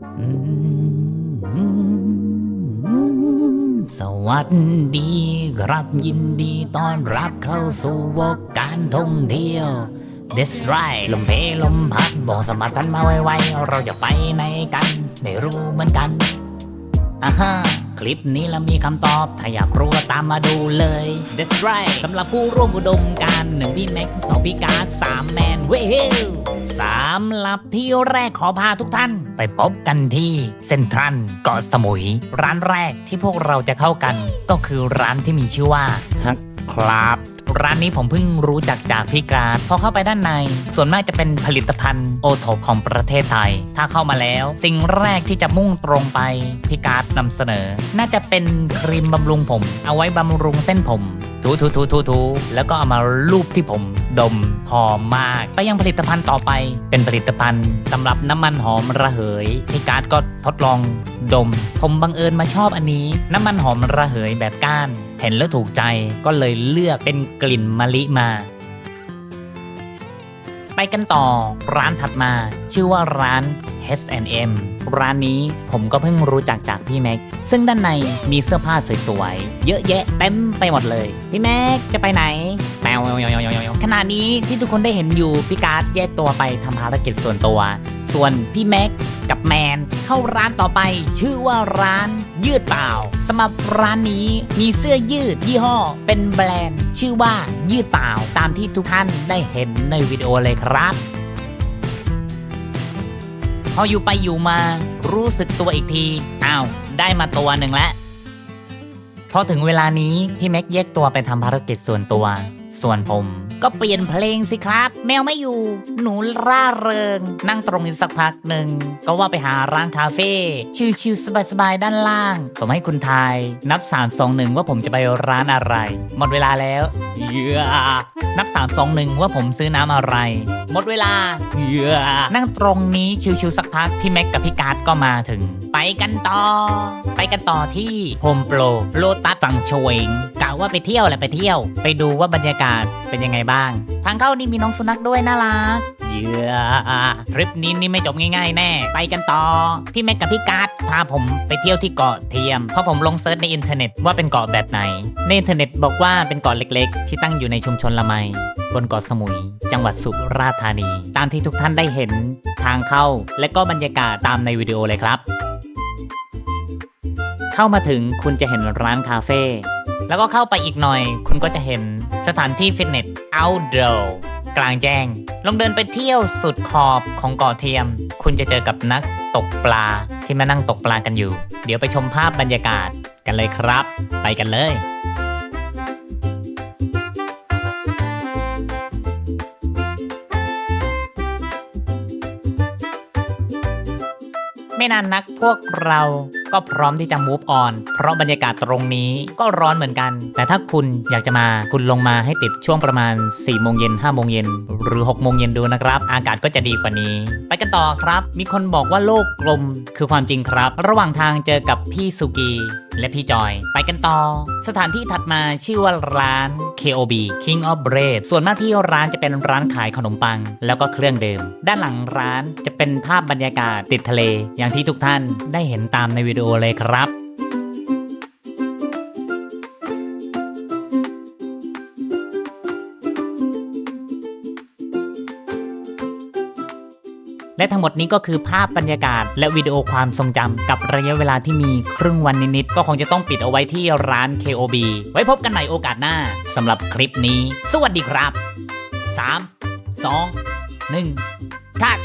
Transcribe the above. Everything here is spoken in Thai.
สวัสดีครับยินดีต้อนรับเข้าสู่วงการท่องเที่ยว That's right ลมเพลมพัดบอกสมัครกันมาไวๆ เราจะไปไหนกัน ไม่รู้เหมือนกันอ่าฮะคลิปนี้เรามีคำตอบ ถ้าอยากรู้ก็ตามมาดูเลย That's right สำหรับผู้ร่วมอุดมการหนึ่งพี่แม็กสองพี่การสามแมนเว้ สามหลับที่แรกขอพาทุกท่าน ไปพบกันที่เซ็นทรัลเกาะสมุย ร้านแรกที่พวกเราจะเข้ากัน ก็คือร้านที่มีชื่อว่าฮักครับร้านนี้ผมเพิ่งรู้จักจากพี่การพอเข้าไปด้านใน ส่วนมากจะเป็นผลิตภัณฑ์โอทอของประเทศไทย ถ้าเข้ามาแล้ว สิ่งแรกที่จะมุ่งตรงไปพี่การนำเสนอ น่าจะเป็นครีมบำรุงผม เอาไว้บำรุงเส้นผม ถูถูถูถูถูแล้วก็เอามาลูบที่ผมดมหอมมาก ไปยังผลิตภัณฑ์ต่อไป เป็นผลิตภัณฑ์สำหรับน้ำมันหอมระเหยพี่การ์ดก็ทดลองดม ผมบังเอิญมาชอบอันนี้ น้ำมันหอมระเหยแบบก้าน เห็นแล้วถูกใจก็เลยเลือกเป็นกลิ่นมะลิมา ไปกันต่อ ร้านถัดมาชื่อว่าร้าน H&M ร้านนี้ผมก็เพิ่งรู้จักจากพี่แม็ก ซึ่งด้านในมีเสื้อผ้าสวยๆ เยอะแยะเต็มไปหมดเลย พี่แม็กจะไปไหนแมวขณะนี้ที่ทุกคนได้เห็นอยู่พี่การ์ดแยกตัวไปทำภารกิจส่วนตัว ส่วนพี่แม็กกับแมนเข้าร้านต่อไป ชื่อว่าร้านยืดเปล่าสำหรับร้านนี้มีเสื้อยืดยี่ห้อ เป็นแบรนด์ ชื่อว่ายืดเปล่าตามที่ทุกท่านได้เห็นในวิดีโอเลยครับพออยู่ไปอยู่มารู้สึกตัวอีกทีอ้าวได้มาตัวหนึ่งแล้วพอถึงเวลานี้พี่แม็กแยกตัวไปทำภารกิจส่วนตัว ส่วนผมก็เปลี่ยนเพลงสิครับ แมวไม่อยู่ หนูร่าเริง นั่งตรงนี้สักพักหนึ่ง ก็ว่าไปหาร้านคาเฟ่ชิลๆสบายๆด้านล่าง ผมให้คุณทาย นับ 3 2 1 ว่าผมจะไปร้านอะไร หมดเวลาแล้วเยือนับ 3 2 1 ว่าผมซื้อน้ำอะไร หมดเวลาเยือนั่งตรงนี้ชิวๆสักพักพี่แม็กกับพี่การ์ดก็มาถึง ไปกันต่อ ไปกันต่อที่โฮมโปรโลตัสฝั่งโชวงกะว่าไปเที่ยวแหละไปเที่ยว ไปดูว่าบรรยากาศเป็นยังไงบ้าง ทางเข้านี่มีน้องสุนัขด้วยน่ารัก เยือทริปนี้นี่ไม่จบง่ายๆแน่ ไปกันต่อ พี่แม็กกับพี่การ์ดพาผมไปเที่ยวที่เกาะเทียม เพราะผมลงเซิร์ชในอินเทอร์เน็ตว่าเป็นเกาะแบบไหน ในอินเทอร์เน็ตบอกว่าเป็นเกาะเล็กๆ ที่ตั้งอยู่ในชุมชนละไม บนเกาะสมุย จังหวัดสุราษฎร์ธานี ตามที่ทุกท่านได้เห็นทางเข้า และก็บรรยากาศตามในวิดีโอเลยครับ เข้ามาถึงคุณจะเห็นร้านคาเฟ่ แล้วก็เข้าไปอีกหน่อย คุณก็จะเห็นสถานที่ฟิตเนส outdoor กลางแจ้ง ลองเดินไปเที่ยวสุดขอบของเกาะเทียม คุณจะเจอกับนักตกปลาที่มานั่งตกปลากันอยู่ เดี๋ยวไปชมภาพบรรยากาศกันเลยครับ ไปกันเลยไม่นานนักพวกเรา ก็พร้อมที่จะ move on เพราะบรรยากาศตรงนี้ก็ร้อนเหมือนกัน แต่ถ้าคุณอยากจะมาคุณลงมาให้ติดช่วงประมาณ4โมงเย็น5โมงเย็นหรือ6โมงเย็นดูนะครับ อากาศก็จะดีกว่านี้ ไปกันต่อครับ มีคนบอกว่าโลกกลมคือความจริงครับ ระหว่างทางเจอกับพี่สุกีและพี่จอย ไปกันต่อ สถานที่ถัดมาชื่อว่าร้าน KOB King of Bread ส่วนมากที่ร้านจะเป็นร้านขายขนมปัง แล้วก็เครื่องดื่มด้านหลังร้านจะเป็นภาพบรรยากาศติดทะเล อย่างที่ทุกท่านได้เห็นตามในวิดีโอเลยครับ และทั้งหมดนี้ก็คือภาพบรรยากาศ และวิดีโอความทรงจำกับระยะเวลาที่มีครึ่งวันนิดๆก็คงจะต้องปิดเอาไว้ที่ร้าน KOB ไว้พบกันใหม่โอกาสหน้าสำหรับคลิปนี้ สวัสดีครับ 3 2 1ทัก